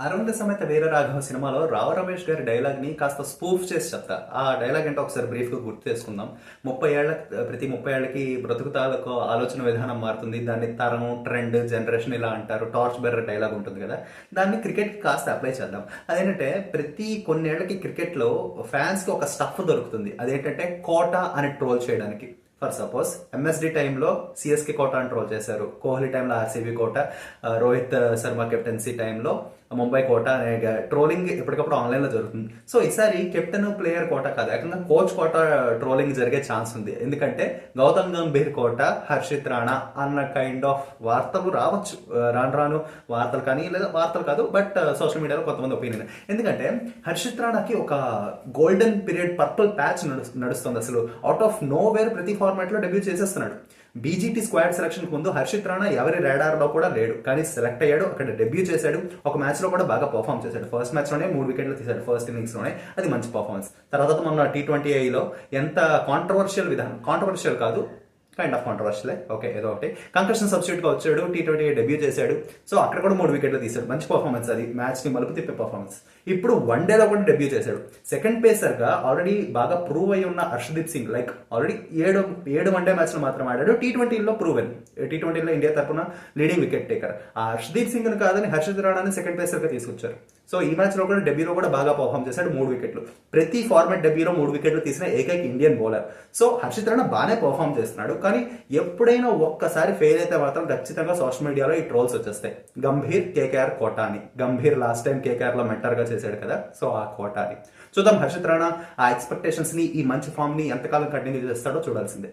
అరవింద సమేత వీర రాఘవ సినిమాలో రావ రమేష్ గారి డైలాగ్ని కాస్త స్పూఫ్ చేసి చెప్తా. ఆ డైలాగ్ అంటే ఒకసారి బ్రీఫ్గా గుర్తు చేసుకుందాం. ముప్పై ఏళ్ళ ప్రతి ముప్పై ఏళ్ళకి బ్రతుకుతాలకు ఆలోచన విధానం మారుతుంది. దాన్ని తరం ట్రెండ్ జనరేషన్ ఇలా అంటారు. టార్చ్ బెర్ర డైలాగ్ ఉంటుంది కదా. దాన్ని క్రికెట్ కాస్త అప్లై చేద్దాం. అదేంటంటే ప్రతి కొన్నేళ్ళకి క్రికెట్లో ఫ్యాన్స్కి ఒక స్టఫ్ దొరుకుతుంది. అదేంటంటే కోట అని ట్రోల్ చేయడానికి. ఫర్ సపోజ్ ఎంఎస్డి టైంలో సిఎస్కే కోట అని ట్రోల్ చేశారు. కోహ్లీ టైంలో RCB quota Rohit Sharma captaincy టైంలో ముంబై కోట అనే ట్రోలింగ్ ఎప్పటికప్పుడు ఆన్లైన్లో జరుగుతుంది. సో ఈసారి కెప్టెన్ ప్లేయర్ కోట కాదు ఏకంగా కోచ్ కోట ట్రోలింగ్ జరిగే ఛాన్స్ ఉంది. ఎందుకంటే గౌతమ్ గంభీర్ కోట హర్షిత్ రాణా అన్న కైండ్ ఆఫ్ వార్తలు రావచ్చు. రాను రాను వార్తలు కానీ లేదా వార్తలు కాదు బట్ సోషల్ మీడియాలో కొంతమంది ఒపీనియన్ ఎందుకంటే హర్షిత్ రాణాకి ఒక గోల్డెన్ పీరియడ్ పర్పుల్ ప్యాచ్ నడుస్తుంది అసలు. అవుట్ ఆఫ్ నో వేర్ ప్రతి ఫార్మాట్లో డెబ్యూ చేసేస్తున్నాడు. బీజీటీ స్క్వాడ్ సెలక్షన్ ముందు హర్షిత్ రాణా ఎవరి radar లో కూడా లేడు. కానీ సెలెక్ట్ అయ్యాడు అక్కడ డెబ్యూ చేశాడు. ఒక మ్యాచ్లో కూడా బాగా పర్ఫామ్ చేశాడు. ఫస్ట్ మ్యాచ్లోనే మూడు వికెట్లు తీశాడు. ఫస్ట్ ఇన్నింగ్స్లోనే అది మంచి పర్ఫార్మెన్స్ తర్వాత మొన్న టీ ట్వంటీ ఐలో ఎంత కాంట్రవర్షియల్ విధానం కాంట్రవర్షియల్ కాదు కైండ్ ఆఫ్ కాంట్రవర్షియల్ ఓకే ఏదో ఒకటి. కంకర్షన్ సబ్స్టిట్యూట్గా వచ్చాడు టీ ట్వంటీ డెబ్యూ చేశాడు. సో అక్కడ కూడా మూడు వికెట్లు తీశాడు. మంచి పర్ఫార్మెన్స్ అది. మ్యాచ్ని మలుపు తిప్పే పర్ఫార్మెన్స్ ఇప్పుడు వన్ డేలో కూడా డెబ్యూ చేశాడు. సెకండ్ పేసర్గా ఆల్రెడీ బాగా ప్రూవ్ అయి ఉన్న హర్షదీప్ సింగ్ లైక్ ఆల్రెడీ ఏడు ఏడు వన్ డే మ్యాచ్లో మాత్రం ఆడాడు. టీ ట్వంటీలో ప్రూవ్ అయింది టీ ట్వంటీలో ఇండియా తరపున లీడింగ్ వికెట్ టేకర్ ఆ హర్షదీప్ సింగ్ కాదని హర్షద్ రాణాని సెకండ్ పేసర్గా తీసుకొచ్చారు. సో ఈ మ్యాచ్లో కూడా డెబ్యూలో కూడా బాగా పర్ఫామ్ చేశాడు మూడు వికెట్లు ప్రతి ఫార్మాట్ డెబ్యూలో మూడు వికెట్లు తీసిన ఏకైక Indian bowler so Harshit Rana బాగానే పర్ఫామ్ చేస్తున్నాడు. కానీ ఎప్పుడైనా ఒక్కసారి ఫెయిల్ అయితే మాత్రం ఖచ్చితంగా సోషల్ మీడియాలో ఈ ట్రోల్స్ వచ్చేస్తాయి. గంభీర్ కేకేఆర్ కోటాని. గంభీర్ లాస్ట్ టైం కేకేఆర్లో మెంటర్గా చేశాడు కదా సో ఆ కోటాని. చూద్దాం హర్షిత్ రాణా ఆ ఎక్స్పెక్టేషన్స్ని ఈ మంచి ఫామ్ని ఎంతకాలం కంటిన్యూ చేస్తాడో చూడాల్సిందే.